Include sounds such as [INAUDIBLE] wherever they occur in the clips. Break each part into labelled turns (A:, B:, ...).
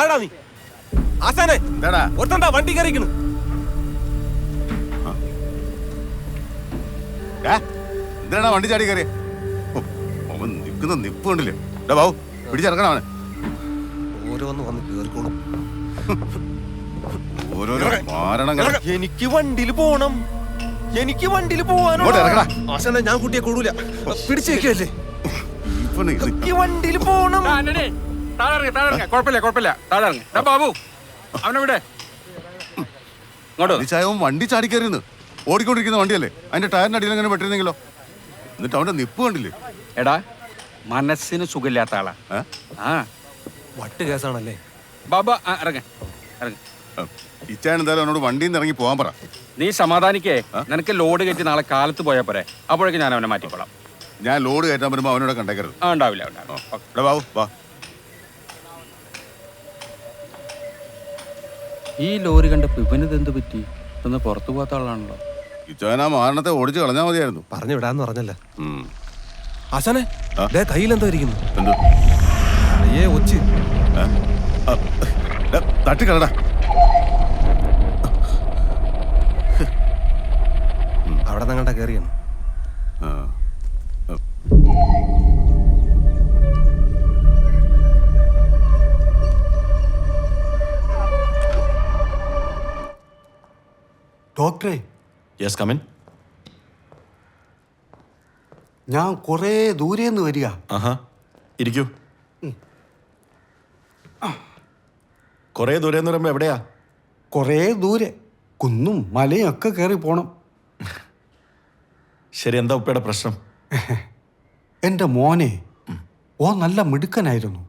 A: ആടാ നീ. ആസാനെ
B: എന്താടാ?
A: ഒരുത്തണ്ടാ വണ്ടി കയറിക്കണു
B: ഏ? എന്തിനാടാ വണ്ടി ചാടി കയറിയ? അവൻ നിൽക്കുന്ന നിപ്പ് കണ്ടില്ലേ? എടാ ബാബു പിടിച്ചിറക്കണം അവനെ.
A: ഓരോന്ന് വന്ന് കേറിക്കോളും.
B: ഓരോരോ മാരണങ്ങൾ
A: എനിക്ക് വണ്ടിയിൽ പോണം. എനിക്ക് വണ്ടിയിൽ പോവാനോ?
B: ഇങ്ങോട്ട് ഇറങ്ങടാ.
A: ആശാനെ ഞാൻ കുട്ടിയെ കൂടൂല. പിടിച്ചേക്കല്ലേ വണ്ടിയിൽ പോണം.
C: താഴെ ഇറങ്ങ്, താഴെ ഇറങ്ങ്. കുഴപ്പമില്ല കുഴപ്പമില്ല. താഴെ ഇറങ്ങ്. ദാ ബാബു. അവനെ വിടെ. ഇങ്ങോട്ട് വാ.
B: ചായവൻ വണ്ടി ചാടി കയറിയെന്ന് ഓടിക്കൊണ്ടിരിക്കുന്ന വണ്ടിയല്ലേ? അതിന്റെ ടയറിന്റെ അടിയിൽ അങ്ങനെ പെട്ടിരുന്നെങ്കിലോ? എന്നിട്ട് അവന്റെ നിപ്പ് കണ്ടില്ലേ?
C: എടാ മനസ്സിന് സുഖമില്ലാത്ത ആളാ. ആ.
A: വട്ട് കേസാണല്ലേ?
C: ബാബു ഇറങ്ങ. ഇറങ്ങ്. ഇറങ്ങ്
B: ഇച്ചാൻ എന്തായാലും അവനോട് വണ്ടിയിൽ നിന്ന് ഇറങ്ങി പോകാൻ പറ.
C: നീ സമാധാനിക്കേ. നിനക്ക് ലോഡ് കയറ്റി നാളെ കാലത്ത് പോയാൽ പോരെ. അപ്പോഴേക്കും ഞാൻ അവനെ മാറ്റിക്കോളാം.
B: ഞാൻ ലോഡ് കയറ്റാൻ വരുമ്പോൾ അവനോട് കണ്ടേക്കരുത്.
C: ആ ഉണ്ടാവില്ല ഉണ്ടാവില്ല.
B: ബാബു വാ.
C: ഈ ലോറി കണ്ട ഇവനിത് എന്ത് പറ്റി? ഒന്ന് പുറത്തു പോകാത്ത ആളാണല്ലോ.
B: ഇച്ചോനാ മാരണത്തെ ഓടിച്ചു കളഞ്ഞാൽ മതിയായിരുന്നു.
A: പറഞ്ഞു വിടാന്ന് പറഞ്ഞല്ല. ആശാനെ? ദേ കയ്യിൽ എന്തോ ഇരിക്കുന്നു.
B: എന്ത്?
A: അയ്യേ ഒച്ച്.
B: തട്ടിക്കളടാ
A: അവിടെ നിങ്ങളുടെ കയറിയാണ്.
B: ആ.
D: ഡോക്ടറെ.
E: യെസ് കമിൻ
D: ഞാൻ കുറേ ദൂരെ നിന്ന് വരിക.
E: ആഹാ. ഇരിക്കൂ. കുറേ ദൂരെ എന്ന് പറയുമ്പോൾ എവിടെയാ?
D: കുറേ ദൂരെ. കുന്നും മലയും ഒക്കെ കയറി പോണം.
E: ശരി എന്താ ഉപ്പയുടെ പ്രശ്നം?
D: എന്റെ മോനെ ഓ നല്ല മിടുക്കനായിരുന്നു.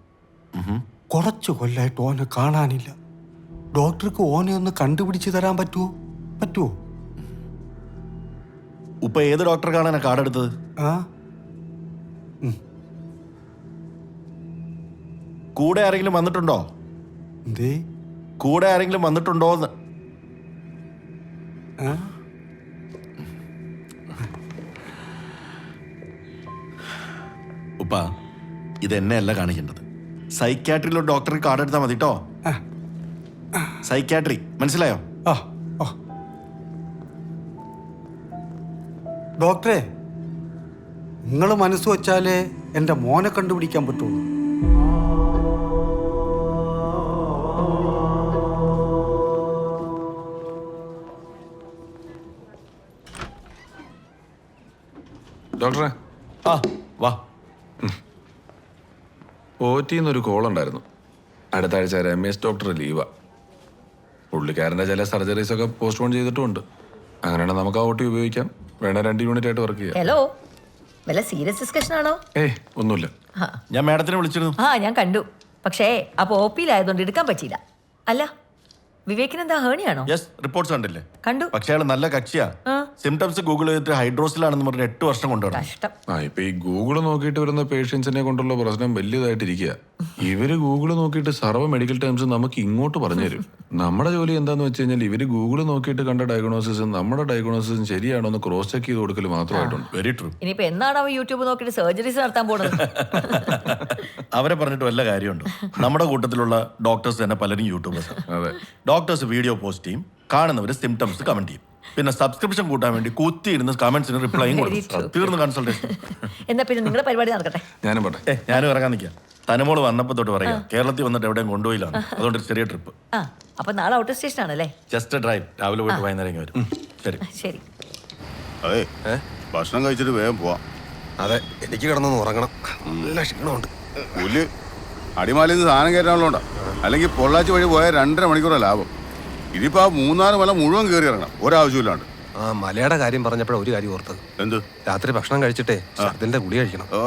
D: കുറച്ച് കൊല്ലായിട്ട് ഓനെ കാണാനില്ല. ഡോക്ടർക്ക് ഓനെ ഒന്ന് കണ്ടുപിടിച്ച് തരാൻ പറ്റുമോ പറ്റുമോ
E: ഉപ്പ ഏത് ഡോക്ടറെ കാണാനാ കാർഡ് എടുത്തത്
D: ആ
E: കൂടെ ആരെങ്കിലും വന്നിട്ടുണ്ടോ?
D: എന്തേ?
E: കൂടെ ആരെങ്കിലും വന്നിട്ടുണ്ടോ എന്ന്
D: ആ?
E: ഉപ്പ ഇത് എന്നെയല്ല കാണിക്കേണ്ടത്. സൈക്യാട്രിയിലൊരു ഡോക്ടറെ കാർഡ് എടുത്താൽ മതി കേട്ടോ സൈക്യാട്രി മനസ്സിലായോ?
D: ആ. ഡോക്ടറെ നിങ്ങൾ മനസ്സ് വച്ചാലേ എന്റെ മോനെ കണ്ടുപിടിക്കാൻ പറ്റുള്ളൂ.
F: ഡോക്ടറെ.
E: ആ വാ.
F: ഒ ടിന്നൊരു കോൾ ഉണ്ടായിരുന്നു അടുത്ത ആഴ്ച രമേശ് ഡോക്ടർ ലീവാ. പുള്ളിക്കാരന്റെ ചില സർജറീസ് ഒക്കെ പോസ്റ്റ്പോൺ ചെയ്തിട്ടുമുണ്ട്. അങ്ങനെയാണെങ്കിൽ നമുക്ക് ആ ഒ ടി ഉപയോഗിക്കാം. വേണേ രണ്ട് യൂണിറ്റ് ആയിട്ട് വർക്ക് ചെയ്യാം.
G: ഹലോ വല്ല സീരിയസ് ഡിസ്കഷൻ ആണോ?
F: ഏയ് ഒന്നുമില്ല.
G: ആ.
E: ഞാൻ മാഡത്തിനെ വിളിച്ചിരുന്നു.
G: ആ ഞാൻ കണ്ടു. പക്ഷേ അപ്പോൾ ഒ പിയിലായതുകൊണ്ട് എടുക്കാൻ പറ്റിയില്ല. അല്ല വിവേകിന് എന്താ ഹേണിയാണോ
E: യെസ് റിപ്പോർട്ട്സ് കണ്ടില്ലേ?
G: കണ്ടു.
E: പക്ഷേ അയാൾ നല്ല കക്ഷിയാ. സിംറ്റംസ് ഗൂഗിൾ ചെയ്തിട്ട് ഹൈഡ്രോസിലാണെന്ന് പറഞ്ഞ് എട്ട് വർഷം കൊണ്ടുവരണം.
G: കഷ്ടം.
F: ആ ഇപ്പൊ ഈ ഗൂഗിൾ നോക്കിയിട്ട് വരുന്ന പേഷ്യൻസിനെ കൊണ്ടുള്ള പ്രശ്നം വലിയതായിട്ടിരിക്കുക ഇവർ ഗൂഗിൾ നോക്കിയിട്ട് സർവ മെഡിക്കൽ ടേംസ് നമുക്ക് ഇങ്ങോട്ട് പറഞ്ഞു തരും. നമ്മുടെ ജോലി എന്താന്ന് വെച്ച് കഴിഞ്ഞാൽ ഇവർ ഗൂഗിൾ നോക്കിയിട്ട് കണ്ട ഡയഗ്നോസിസും നമ്മുടെ ഡയഗ്നോസിസും ശരിയാണോ എന്ന് ക്രോസ് ചെക്ക് ചെയ്ത് കൊടുക്കൽ മാത്രമായിട്ടുണ്ട്.
E: വെരി ട്രൂ
G: ഇനിയിപ്പോ എന്നാണ് അവ യൂട്യൂബ് നോക്കിയിട്ട് സർജറീസ് നടത്താൻ പോണത്? [LAUGHS]
E: അവരെ പറഞ്ഞിട്ട് വല്ല കാര്യമുണ്ടോ? നമ്മുടെ കൂട്ടത്തിലുള്ള ഡോക്ടേഴ്സ് തന്നെ പലരും യൂട്യൂബേഴ്സ്
F: അതെ.
E: ഡോക്ടേഴ്സ് വീഡിയോ പോസ്റ്റ് ചെയ്യും. കാണുന്നവർ സിംറ്റംസ് കമന്റ് ചെയ്യും. പിന്നെ സബ്സ്ക്രിപ്ഷൻ കൂട്ടാൻ വേണ്ടി കുത്തിയിരുന്ന് കമന്റ്സിന് റിപ്ലൈയും. കൊടുക്കും. തീർന്നു കൺസൾട്ടേഷൻ
G: എന്നാ പിന്നെ നിങ്ങളുടെ പരിപാടി നടക്കട്ടെ?
F: ഞാനും പോട്ടെ.
E: ഏ ഞാനും ഇറങ്ങാൻ നിൽക്കാം. തനമോൾ വന്നപ്പോ തൊട്ട് പറയാം. കേരളത്തിൽ വന്നിട്ട് എവിടെയും കൊണ്ടുപോയില്ലാണ് അതുകൊണ്ട് ഒരു ചെറിയ ട്രിപ്പ്
G: ആ അപ്പൊ നാളെ ഔട്ട് സ്റ്റേഷൻ ആണല്ലേ?
E: ജസ്റ്റ് ഡ്രൈവ് രാവിലെ പോയിട്ട് വൈകുന്നേരം ഇങ്ങ് വരും. ശരി.
G: ശരി.
B: അതെ. ഭക്ഷണം കഴിച്ചിട്ട് വേഗം പോവാം.
A: അതെ എനിക്ക് കിടന്നൊന്ന് ഉറങ്ങണം. നല്ല ക്ഷീണമുണ്ട്.
B: പുല്ല് അടിമാലിയിൽ നിന്ന് സാധനം കയറ്റാനുള്ളതുകൊണ്ടാ. അല്ലെങ്കിൽ പൊള്ളാച്ചി വഴി പോയാൽ രണ്ടര മണിക്കൂറാ ലാഭം. ഇനിയിപ്പോ ആ മൂന്നാൽ മല മുഴുവൻ കയറി ഇറങ്ങണം. ഒരാവശ്യമില്ലാണ്ട്.
A: ആ മലയുടെ കാര്യം പറഞ്ഞപ്പോഴാണ് ഒരു കാര്യം ഓർത്തത്.
B: എന്ത്?
A: രാത്രി ഭക്ഷണം കഴിച്ചിട്ടേ അതിന്റെ ഗുളി കഴിക്കണം.
B: ഓ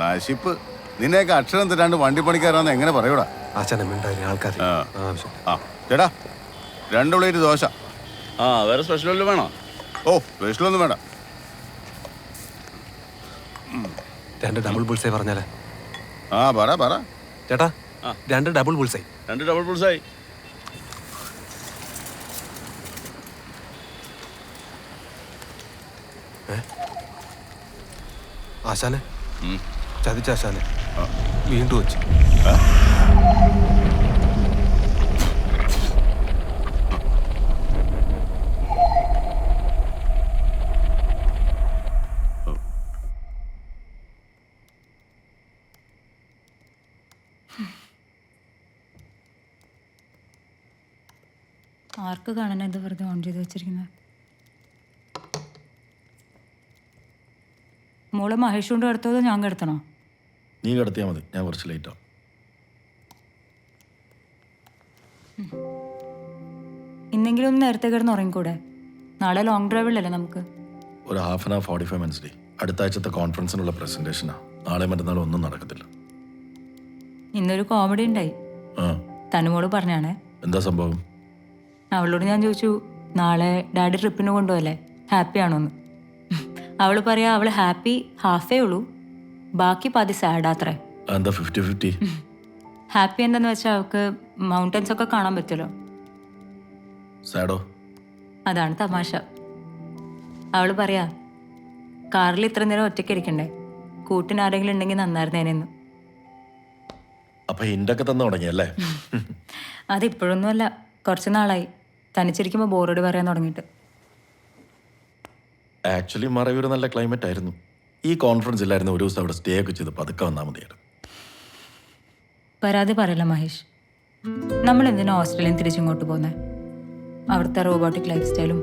B: നശിപ്പ്. നിന്നെയൊക്കെ അക്ഷരം തരാണ്ട് വണ്ടി പണിക്കാരാന്ന് എങ്ങനെ പറയൂടാ?
A: ആശാനെ മിണ്ടായി ആൾക്കാർ
B: ആ. ചേട്ടാ രണ്ട് പ്ലേറ്റ് ദോശ.
C: ആ വേറെ സ്പെഷ്യൽ വല്ലതും വേണോ?
B: ഓ സ്പെഷ്യലൊന്നും വേണ്ട.
A: രണ്ട് ഡബിൾ ബുൾസൈ പറഞ്ഞാലേ?
B: ആ പറ പറ.
A: ചേട്ടാ രണ്ട് ഡബിൾ പുൾസായി
C: രണ്ട് ഡബിൾ പുൾസായി
A: ആശാനെ. ചതിച്ച ആശാനെ. വീണ്ടും വെച്ച്
H: ആർക്ക് കാണാൻ ഇത് വെറുതെ ഓൺ ചെയ്ത് വെച്ചിരിക്കുന്നത് മോൾ മഹേഷ് കൊണ്ട് കിടത്തോ ഞാൻ കിടത്തണോ?
E: നീ കിടത്തിയാൽ മതി. ഞാൻ കുറച്ച് ലേറ്റ്
H: ഇന്നെങ്കിലും ഒന്ന് നേരത്തെ കിടന്ന് ഉറങ്ങിക്കൂടെ? നാളെ ലോങ് ഡ്രൈവിലല്ലേ നമുക്ക്?
E: ഒരു half an hour forty five minutes day. അടുത്ത ആഴ്ചത്തെ കോൺഫറൻസിനുള്ള പ്രസന്റേഷനാ നാളെ മറ്റന്നാൾ ഒന്നും നടക്കത്തില്ല.
H: ഇന്നൊരു കോമഡി ഉണ്ടായി. തനുമോൾ പറഞ്ഞാണേ.
E: എന്താ സംഭവം?
H: അവളോട് ഞാൻ ചോദിച്ചു നാളെ ഡാഡി ട്രിപ്പിന് കൊണ്ടുപോകല്ലേ ഹാപ്പി ആണോന്ന്? [LAUGHS] അവൾ പറയാ അവൾ ഹാപ്പി ഹാഫേ ഉള്ളൂ. ബാക്കി പാതി സാഡാത്രേ [LAUGHS] ഹാപ്പി എന്താന്ന് വെച്ചാൽ അവൾക്ക് മൗണ്ടൻസ് ഒക്കെ കാണാൻ പറ്റുമല്ലോ.
E: സാഡോ?
H: അതാണ് തമാശ. അവൾ പറയാ കാറിൽ ഇത്ര നേരം ഒറ്റയ്ക്ക് ഇരിക്കണ്ടേ കൂട്ടിന് ആരെങ്കിലും ഉണ്ടെങ്കിൽ നന്നായിരുന്നേനെന്ന്.
E: അപ്പൊ ഹിന്റൊക്കെ തന്നു തുടങ്ങിയല്ലേ? [LAUGHS]
H: അതിപ്പോഴൊന്നുമല്ല കുറച്ച് നാളായി. തനിച്ചിരിക്കുമ്പോൾ ബോറോട് പറയാൻ തുടങ്ങിയിട്ട്.
E: ആക്ച്വലി മറയൂർ നല്ല ക്ലൈമറ്റ് ആയിരുന്നു. ഈ കോൺഫറൻസ് ഇല്ലായിരുന്നു ഒരു ദിവസം അവിടെ സ്റ്റേ ഒക്കെ ചെയ്ത് പതുക്കെ വന്നാൽ മതിയായിരുന്നു.
H: പരാതി പറയല്ല മഹേഷ്. നമ്മൾ എന്തിനാ ഓസ്ട്രേലിയൻ തിരിച്ചിങ്ങോട്ട് പോകുന്നത് അവിടുത്തെ റോബോട്ടിക് ലൈഫ് സ്റ്റൈലും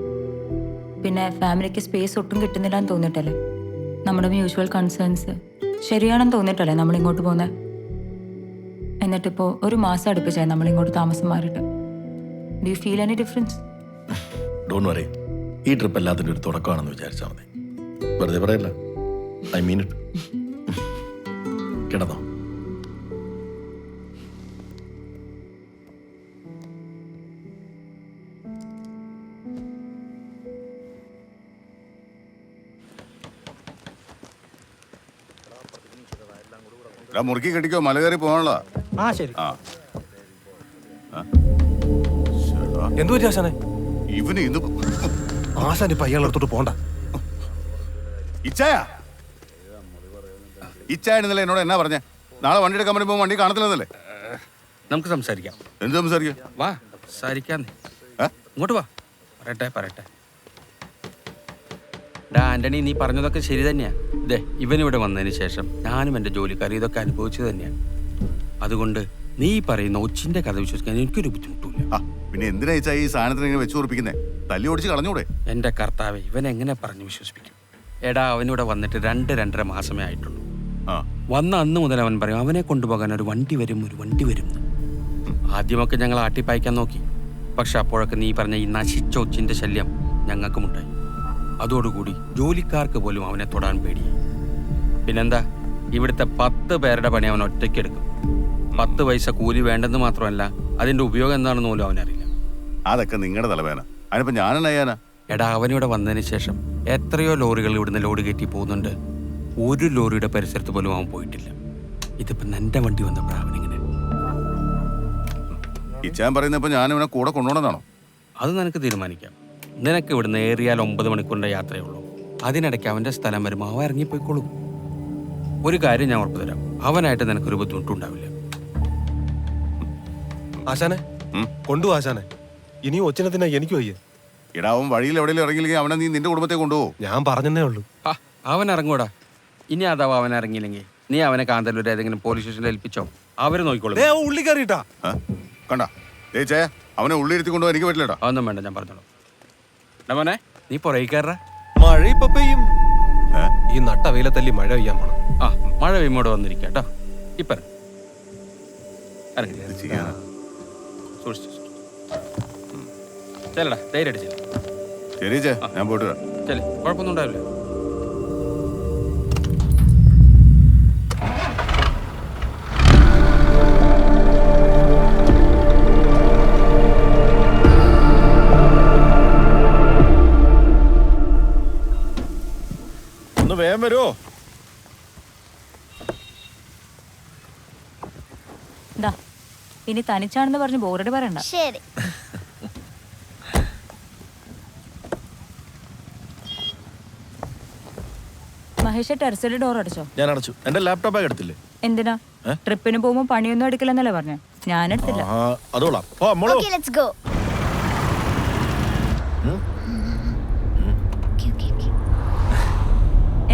H: പിന്നെ ഫാമിലിക്ക് സ്പേസ് ഒട്ടും കിട്ടുന്നില്ല എന്ന് തോന്നിയിട്ടല്ലേ? നമ്മുടെ മ്യൂച്വൽ കൺസേൺസ് ശരിയാണെന്ന് തോന്നിയിട്ടല്ലേ നമ്മൾ ഇങ്ങോട്ട് പോകുന്നത് എന്നിട്ടിപ്പോൾ ഒരു മാസം അടുപ്പിച്ചായി നമ്മൾ ഇങ്ങോട്ട് താമസം മാറിയിട്ട്. Do you feel any difference
E: don't worry ഈ ട്രിപ്പ് എല്ലാത്തിന്റെ ഒരു തുടക്കമാണെന്ന് വിചാരിച്ചാൽ മതി. വെറുതെ പറയല്ല. ഐ മീൻ ഇറ്റ് കിടന്നോ
B: മുറുക്കി കെട്ടിക്കോ. മല കയറി പോകാനുള്ള
A: ആ ശരി.
B: ആ.
A: എന്തു പറ്റി ആശാനെ
B: ഇവന് ഇത്
A: ആശാൻ ഇപ്പൊ അയാളെടുത്തോട്ട് പോണ്ട.
B: ഇച്ചായ? ഇച്ചായ ഇന്നലെ എന്നോട് എന്നാ പറഞ്ഞേ? നാളെ വണ്ടി എടുക്കാൻ പോകുമ്പോൾ വണ്ടി കാണത്തില്ലെന്നല്ലേ
C: നമുക്ക് സംസാരിക്കാം.
B: എന്ത് സംസാരിക്കാം?
C: വാ സംസാരിക്കാന്ന് ഇങ്ങോട്ട് വാ. പറയട്ടെ പറയട്ടെ. ഡാ ആന്റണി നീ പറഞ്ഞതൊക്കെ ശരി തന്നെയാ. ഇതേ ഇവനിവിടെ വന്നതിന് ശേഷം ഞാനും എന്റെ ജോലിക്കാർ ഇതൊക്കെ അനുഭവിച്ചു തന്നെയാണ് അതുകൊണ്ട് നീ പറയുന്ന ഒച്ചിന്റെ കഥ വിശ്വസിക്കാൻ എനിക്കൊരു ബുദ്ധിമുട്ടില്ല
B: ആ പിന്നെ എന്തിനാ ഈ സാധനത്തിന് ഇങ്ങനെ വെച്ചു ഉറപ്പിക്കുന്നേ? തല്ലി ഓടിച്ച് കളഞ്ഞൂടെ?
C: എന്റെ കർത്താവെ ഇവൻ എങ്ങനെ പറഞ്ഞു വിശ്വസിപ്പിക്കും? എടാ അവനിവിടെ വന്നിട്ട് രണ്ട് രണ്ടര മാസമേ ആയിട്ടുള്ളൂ.
B: ആ.
C: വന്ന അന്ന് മുതൽ അവൻ പറയും അവനെ കൊണ്ടുപോകാൻ ഒരു വണ്ടി വരും ഒരു വണ്ടി വരും എന്ന്. ആദ്യമൊക്കെ ഞങ്ങൾ ആട്ടിപ്പായ്ക്കാൻ നോക്കി. പക്ഷെ അപ്പോഴൊക്കെ നീ പറഞ്ഞ ഈ നശിച്ച ഒച്ചിന്റെ ശല്യം ഞങ്ങൾക്കുമുണ്ടായി. അതോടുകൂടി ജോലിക്കാർക്ക് പോലും അവനെ തൊടാൻ പേടിയായി. പിന്നെന്താ? ഇവിടുത്തെ പത്ത് പേരുടെ പണി അവൻ ഒറ്റയ്ക്കെടുക്കും പത്ത് പൈസ കൂലി വേണ്ടെന്ന് മാത്രമല്ല അതിന്റെ ഉപയോഗം എന്താണെന്ന് പോലും അവനറിയില്ല.
B: അതൊക്കെ നിങ്ങളുടെ തലവേന അതിനിപ്പോ ഞാനെന്നാ
C: എടാ അവനിവിടെ വന്നതിന് ശേഷം എത്രയോ ലോറികൾ ഇവിടുന്ന് ലോഡ് കയറ്റി പോകുന്നുണ്ട്. ഒരു ലോറിയുടെ പരിസരത്ത് പോലും അവൻ പോയിട്ടില്ല. ഇതിപ്പോ നിന്റെ വണ്ടി വന്നപ്പോഴാണ് അവനിങ്ങനെ.
B: ഇച്ചാൻ പറയുന്നപ്പോ ഞാൻ ഇവനെ കൂടെ കൊണ്ടുപോകണമെന്നാണോ
C: അത് നിനക്ക് തീരുമാനിക്കാം. നിനക്ക് ഇവിടുന്ന് ഏറിയാൽ ഒമ്പത് മണിക്കൂറിന്റെ യാത്രയേ ഉള്ളൂ. അതിനിടയ്ക്ക് അവന്റെ സ്ഥലം വരുമ്പോൾ അവൻ ഇറങ്ങിപ്പോയിക്കോളും. ഒരു കാര്യം ഞാൻ ഉറപ്പു തരാം. അവനായിട്ട് നിനക്കൊരു ബുദ്ധിമുട്ടുണ്ടാവില്ല
A: ആശാനെ? കൊണ്ടു ആശാനെ. ഇനി ഒച്ചിനത്തിനാ എനിക്ക് വയ്യ.
B: എടാ അവൻ വഴിയിൽ എവിടെയെങ്കിലും ഇറങ്ങിയില്ലെങ്കിൽ അവനെ നീ നിന്റെ കുടുംബത്തെ കൊണ്ടുപോകും
A: ഞാൻ പറഞ്ഞതേ ഉള്ളൂ.
C: അവൻ ഇറങ്ങൂടാ. ഇനി അതാവ അവൻ ഇറങ്ങിയില്ലെങ്കിൽ. നീ അവനെ കാന്തല്ലൂർ ഏതെങ്കിലും പോലീസ് സ്റ്റേഷനിൽ ഏൽപ്പിച്ചോ? അവർ നോക്കിക്കോളൂ.
A: ദേ, ഉള്ളി കയറിട്ടാ
B: കണ്ട. ചേച്ചേ അവനെ ഉള്ളി ഇരുത്തി കൊണ്ടുപോകാൻ എനിക്ക് പറ്റില്ലടാ.
C: അതൊന്നും വേണ്ട ഞാൻ പറഞ്ഞോളൂ. മോനെ നീ പുറകെ കയറാ
A: മഴ ഇപ്പൊ പെയ്യും ഈ നട്ട വെയിലത്തല്ലി മഴ പെയ്യാൻ പോണം.
C: ആ മഴ പെയ്യുമ്പോടെ വന്നിരിക്കാം കേട്ടോ. ഇപ്പൊ. സൂക്ഷിച്ചു ചെല്ലടാ ധൈര്യം അടിച്ചില്ല
B: ശരി ചേ ഞാൻ പോയിട്ട് വരാം.
C: ചെല്ലേ. കുഴപ്പമൊന്നും ഉണ്ടാവില്ല
H: ഇനി തനിച്ചാണെന്ന് പറഞ്ഞ് ബോറടി പറയണ്ട.
I: ശരി.
H: മഹേഷ് ടെറസിലെ ഡോർ അടച്ചോ?
E: ഞാൻ അടച്ചു. എന്റെ ലാപ്ടോപ്പ് എടുത്തില്ലേ
H: എന്തിനാ? ട്രിപ്പിന് പോകുമ്പോ പണിയൊന്നും എടുക്കില്ലെന്നല്ലേ പറഞ്ഞു? ഞാൻ എടുത്തില്ല.
E: ആ അതോളാം ഓ മോളോ.
I: ഓക്കെ ലെറ്റ്സ് ഗോ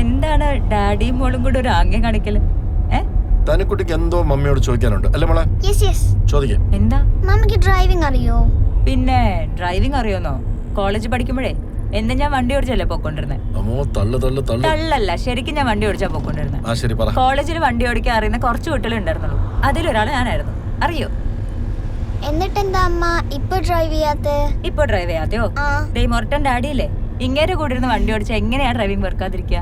H: എന്താണ് ഡാഡിയും മോളും കൂടെ ഒരു ആംഗ്യം കാണിക്കൽ? ഏ?
E: തനിക്കുട്ടിക്ക് എന്തോ മമ്മിയോട് ചോദിക്കാനുണ്ട്. അല്ലേ മോളെ?
I: യെസ് യെസ്
E: ചോദിക്കേ.
H: എന്താ?
I: മമ്മിക്ക് ഡ്രൈവിംഗ് അറിയോ?
H: പിന്നെ ഡ്രൈവിംഗ് അറിയോന്നോ? കോളേജ് പഠിക്കുമ്പോഴേ എന്താ ഞാൻ വണ്ടി ഓടിച്ചല്ലേ പോയിക്കൊണ്ടിരുന്നത്
E: അമ്മോ തള്ളു തള്ളു തള്ളു.
H: തള്ളല്ല ശരിക്കും ഞാൻ വണ്ടി ഓടിച്ചാ പോയിക്കൊണ്ടിരുന്നത്
E: ആ ശരി പറ.
H: കോളേജിൽ വണ്ടി ഓടിക്കാൻ അറിയുന്ന കുറച്ച് കുട്ടികൾ ഉണ്ടായിരുന്നുള്ളൂ. അതിലൊരാൾ ഞാനായിരുന്നു. അറിയോ?
I: എന്നിട്ട് എന്താ അമ്മ? ഇപ്പൊ ഡ്രൈവ് ചെയ്യാത്ത?
H: ഇപ്പൊ ഡ്രൈവ് ചെയ്യാതെയോ?
I: ഡേ
H: ദേ മൊരട്ടൻ ഡാഡിയില്ലേ? ഇങ്ങനെ കൂടി ഇരുന്ന് വണ്ടി ഓടിച്ചാൽ എങ്ങനെയാ ഡ്രൈവിംഗ് വെറുക്കാതിരിക്കുക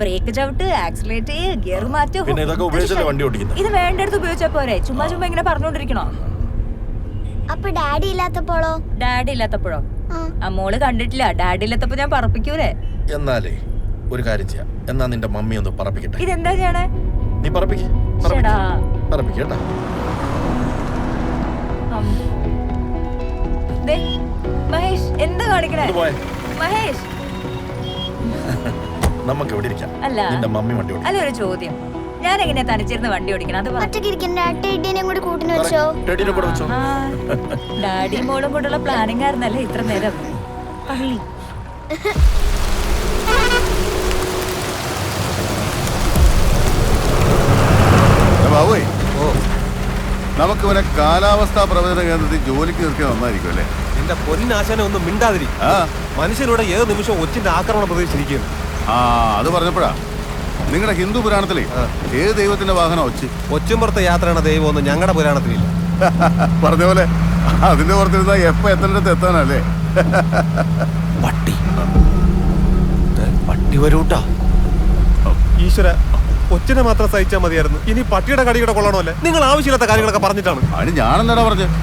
H: ബ്രേക്ക് ചവിട്ട് ആക്സിലേറ്റ് ഗിയർ മാറ്റും
E: പിന്നെ ഇതൊക്കെ ഉപയോഗിച്ചല്ലേ വണ്ടി ഓടിക്കുന്നത്
H: ഇത് വേണ്ടടുത്ത് ഉപയോഗിച്ചാ പോരെ? ചുമ്മാ ചുമ്മാ ഇങ്ങനെ പറഞ്ഞോണ്ടിരിക്കണോ?
I: അപ്പൊ ഡാഡി ഇല്ലാത്തപ്പോഴോ?
H: ഡാഡി ഇല്ലാത്തപ്പോഴോ?
I: ആ.
H: ആ മോൾ കണ്ടിട്ടില്ല. ഡാഡി ഇല്ലാത്തപ്പോ ഞാൻ പറപ്പിക്കൂലേ?
E: എന്നാലേ ഒരു കാര്യം ചെയ്യാം. എന്നാ നിന്റെ മമ്മി ഒന്ന് പറപ്പിക്കട്ടെ?
H: ഇതെന്താ ചെയ്യണേ?
E: നീ പറപ്പിക്ക്. പറപ്പിക്കട്ടാ
H: മഹേഷ് എന്താ കാണിക്കണേ?
E: പോയെ.
H: മഹേഷ്. [LAUGHS]
E: നമുക്ക് ഇവിടെ ഇരിക്കാം.
H: അല്ല.
E: നിന്റെ മമ്മി വണ്ടി ഓടിക്കും.
H: അല്ല ഒരു ചോദ്യം. ഞാൻ എങ്ങനെ തനിച്ചിരുന്ന് വണ്ടി ഓടിക്കണം അത് പറ.
I: ഒറ്റയ്ക്ക് ഇരിക്കണ്ട. ടെഡിനെ കൂടി കൂട്ടിന് വെച്ചോ.
E: ടെഡിനെ കൂടെ വെച്ചോ.
H: ആ, ഡാഡിയും മോളും കൂടെയുള്ള പ്ലാനിങ് ആയിരുന്നല്ലേ ഇത്ര നേരം? പള്ളി.
B: ബാബുവേ. നമുക്ക് ഇവനെ കാലാവസ്ഥാ പ്രവചന കേന്ദ്രത്തിൽ ജോലിക്ക് നിർത്തിയാൽ നന്നായിരിക്കും അല്ലേ?
A: എന്റെ പൊന്നാശാനെ ഒന്നും മിണ്ടാതിരി.
B: ആ.
A: മനുഷ്യരുടെ ഏത് നിമിഷം ഒച്ചിന്റെ ആക്രമണം പ്രതീക്ഷിച്ചിരിക്കുന്നു
B: ആ അത് പറഞ്ഞപ്പോഴാ. നിങ്ങളുടെ ഹിന്ദു പുരാണത്തിലെ ഏത് ദൈവത്തിന്റെ വാഹനം ഒച്ച്?
A: ഒച്ചുംപുറത്തെ യാത്രയാണ് ദൈവമൊന്നും ഞങ്ങളുടെ പുരാണത്തിലില്ല. [LAUGHS]
B: പറഞ്ഞ പോലെ അതിന്റെ പുറത്തിരുന്ന എപ്പ എത്തേണ്ടത് എത്താനല്ലേ?
A: പട്ടി [LAUGHS] പട്ടി വരൂട്ടാ. ഈശ്വര ഒച്ചിനെ മാത്രം സഹിച്ചാൽ മതിയായിരുന്നു. ഇനി പട്ടിയുടെ കടിയുടെ കൊള്ളണമല്ലേ? നിങ്ങൾ ആവശ്യമില്ലാത്ത കാര്യങ്ങളൊക്കെ പറഞ്ഞിട്ടാണ്.
B: അതിന് ഞാനെന്താടാ പറഞ്ഞത്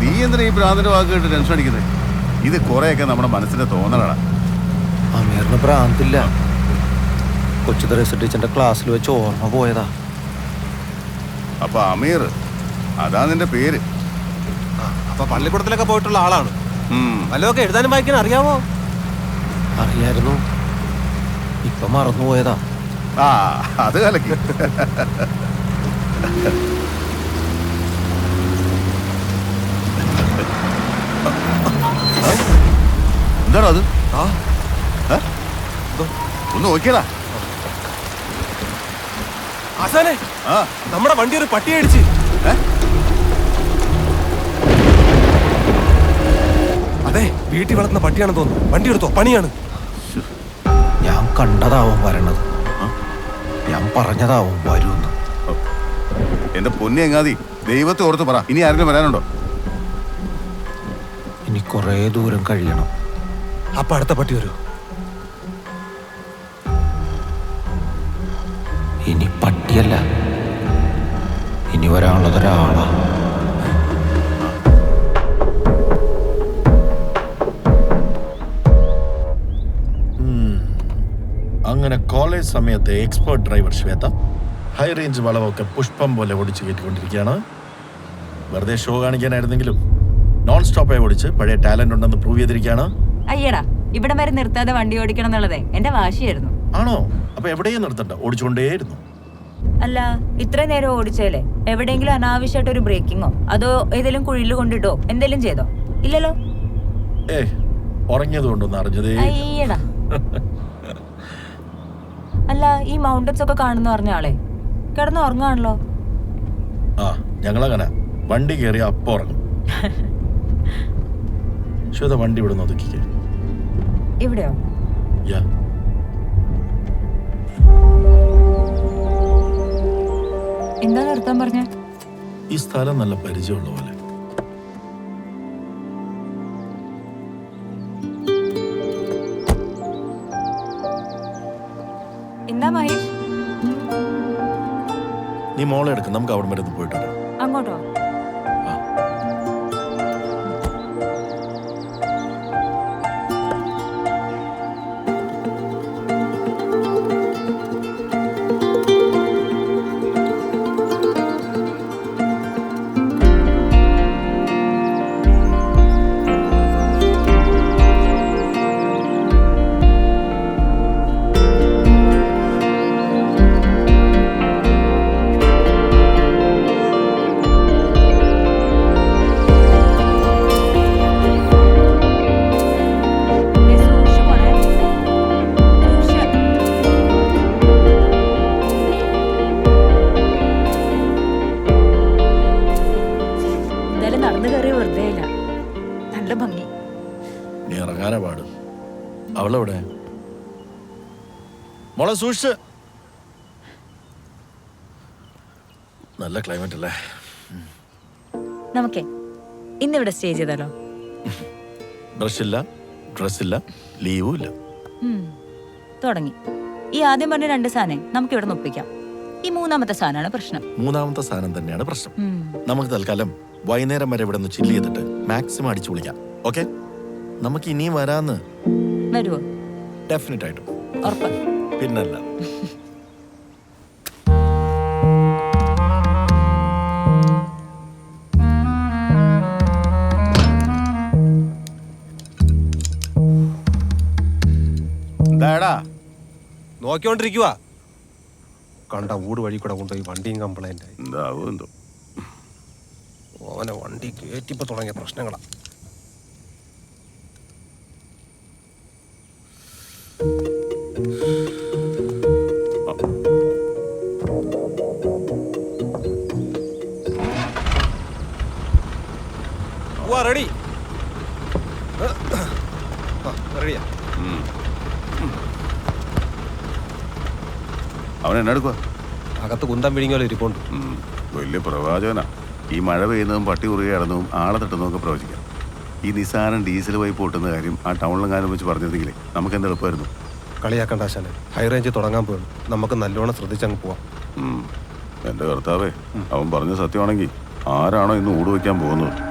B: നീ എന്തിനാ ഈ ഭ്രാന്തിന്റെ വാക്ക് കേട്ട് ടെൻഷൻ അടിക്കുന്നത് ഇത് കുറെയൊക്കെ നമ്മുടെ മനസ്സിന്റെ തോന്നലാണ്
A: അമീറിന് ഭ്രാന്തില്ല. കൊച്ചു തെരേസ ടീച്ചറിന്റെ ക്ലാസ്സിൽ വെച്ച് ഓർമ്മ പോയതാ.
B: അപ്പൊ അമീർ അതാ നിന്റെ പേര്.
A: അപ്പൊ പള്ളിക്കൂടത്തിലൊക്കെ പോയിട്ടുള്ള ആളാണ്. വല്ലതൊക്കെ എഴുതാനും വായിക്കാനും അറിയാമോ അറിയായിരുന്നു. ഇപ്പൊ മറന്നുപോയതാ.
B: ആ അത് കലക്കി എന്താണോ അത്
A: ആ
B: ഏ? ഒന്ന് നോക്കിയതാ.
A: ആസാനെ
B: ആ.
A: നമ്മുടെ വണ്ടി ഒരു പട്ടി അടിച്ച് അതെ വീട്ടിൽ വളർത്തുന്ന പട്ടിയാണെന്ന് തോന്നുന്നു. വണ്ടി എടുത്തോ? പണിയാണ്. ഞാൻ കണ്ടതാവും വരണത്. ഞാൻ പറഞ്ഞതാവും വരുമെന്ന്.
B: എന്റെ പൊന്നി എങ്ങാതി ദൈവത്തെ ഓർത്ത് പറ. ഇനി ആരെങ്കിലും വരാനുണ്ടോ?
A: ഇനി കുറേ ദൂരം കഴിയണം. അപ്പൊ അടുത്ത പട്ടി വരൂ ഇനി പട്ടിയല്ല ഇനി വരാനുള്ളത് ഒരാളാണ്
E: അങ്ങനെ കോളേജ് സമയത്തെ expert driver Shweta high range വളവൊക്കെ പുഷ്പം പോലെ ഓടിച്ചു കയറ്റിക്കൊണ്ടിരിക്കുകയാണ്. വെറുതെ ഷോ കാണിക്കാനായിരുന്നെങ്കിലും നോൺ സ്റ്റോപ്പായി ഓടിച്ച് പഴയ ടാലന്റ് ഉണ്ടെന്ന് പ്രൂവ് ചെയ്തിരിക്കുകയാണ്.
H: അയ്യടാ ഇവിടെ വരെ നിർത്താതെ വണ്ടി ഓടിക്കണം എന്നുള്ളതേ എന്റെ വാശിയായിരുന്നു.
E: ആണോ? അപ്പൊ എവിടെയും നിർത്തണ്ട ഓടിച്ചുകൊണ്ടേയിരുന്നു.
H: അല്ല ഇത്ര നേരം ഓടിച്ചേലേ? എവിടെയെങ്കിലും അനാവശ്യമായിട്ട് ഒരു ബ്രേക്കിങ്ങോ? അതോ ഏതെങ്കിലും കുഴിയിൽ കൊണ്ടിട്ടോ? എന്തെങ്കിലും ചെയ്തോ? ഇല്ലല്ലോ?
E: ഏ അറിഞ്ഞതേ
H: അയ്യടാ. അല്ല ഈ മൗണ്ടൻസ് ഒക്കെ കാണുന്ന പറഞ്ഞ ആളെ. കിടന്ന് ഉറങ്ങാണല്ലോ
E: ആ ഞങ്ങളങ്ങനെ. വണ്ടി കയറി അപ്പൊ ഉറങ്ങും. [LAUGHS] ശ്വേത വണ്ടി ഇവിടെ നിന്ന് ഒതുക്കിക്കേ.
H: ഇവിടെയോ?
E: യാ
H: എന്താ നിർത്താൻ പറഞ്ഞ?
E: ഈ സ്ഥലം നല്ല പരിചയമുള്ള പോലെ.
H: എന്താ മഹേഷ്?
E: നീ മോളെ എടുക്കും നമുക്ക് അവിടെ വരെ ഒന്ന് നീ പാടും അവളെവിടെ? മോളെ സൂക്ഷിച്ച്. നല്ല ക്ലൈമറ്റ് അല്ലേ?
H: നമുക്കേ ഇന്നിവിടെ സ്റ്റേ ചെയ്താലോ?
E: ഇല്ല ഡ്രസ്സില്ല ലീവും ഇല്ല.
H: തുടങ്ങി. ഈ ആദ്യം പറഞ്ഞ രണ്ട് സാധനം നമുക്ക് ഇവിടെ ഒപ്പിക്കാം. ഈ മൂന്നാമത്തെ സാധനമാണ് പ്രശ്നം.
E: മൂന്നാമത്തെ സാധനം തന്നെയാണ് പ്രശ്നം. നമുക്ക് തൽക്കാലം വൈകുന്നേരം വരെ ഇവിടെ നിന്ന് ചില്ല് ചെയ്തിട്ട് മാക്സിമം അടിച്ചു വിളിക്കാം ഓക്കെ നമുക്ക് ഇനിയും വരാന്ന്.
H: വരുവോ?
E: ഡെഫിനറ്റ് ആയിട്ടും.
H: ഉറപ്പ്.
E: പിന്നല്ല.
B: എന്താടാ
A: നോക്കിക്കൊണ്ടിരിക്കുക കണ്ട ഊട് വഴി കൂടെ കൊണ്ടുപോയി വണ്ടിയും കംപ്ലൈന്റ് ആയി.
B: എന്താവും എന്തോ?
A: ഓനെ വണ്ടി കയറ്റിപ്പോ തുടങ്ങിയ പ്രശ്നങ്ങളാ.
B: അവൻ എന്നെ എടുക്കുക
A: അകത്ത് കുന്തം പിടിങ്ങോലെ ഇരിപ്പുണ്ട്.
B: വലിയ പ്രവാചകനാ. ഈ മഴ പെയ്യുന്നതും പട്ടി കുറുകെ കിടന്നതും ആളെ തട്ടുന്നതൊക്കെ പ്രവചിക്കാം. ഈ നിസാനം ഡീസൽ പൈപ്പ് പൊട്ടുന്ന കാര്യം ആ ടൗണിലെങ്ങാനും വെച്ച് പറഞ്ഞിരുന്നെങ്കിലേ നമുക്ക് എന്ത് എളുപ്പമായിരുന്നു?
A: കളിയാക്കണ്ട ആശാനെ. ഹൈ റേഞ്ച് തുടങ്ങാൻ പോകും നമുക്ക് നല്ലോണം ശ്രദ്ധിച്ചങ്ങ് പോവാം.
B: എന്റെ എന്റെ കർത്താവേ അവൻ പറഞ്ഞ സത്യമാണെങ്കിൽ ആരാണോ ഇന്ന് ഊട് വയ്ക്കാൻ പോകുന്നത്?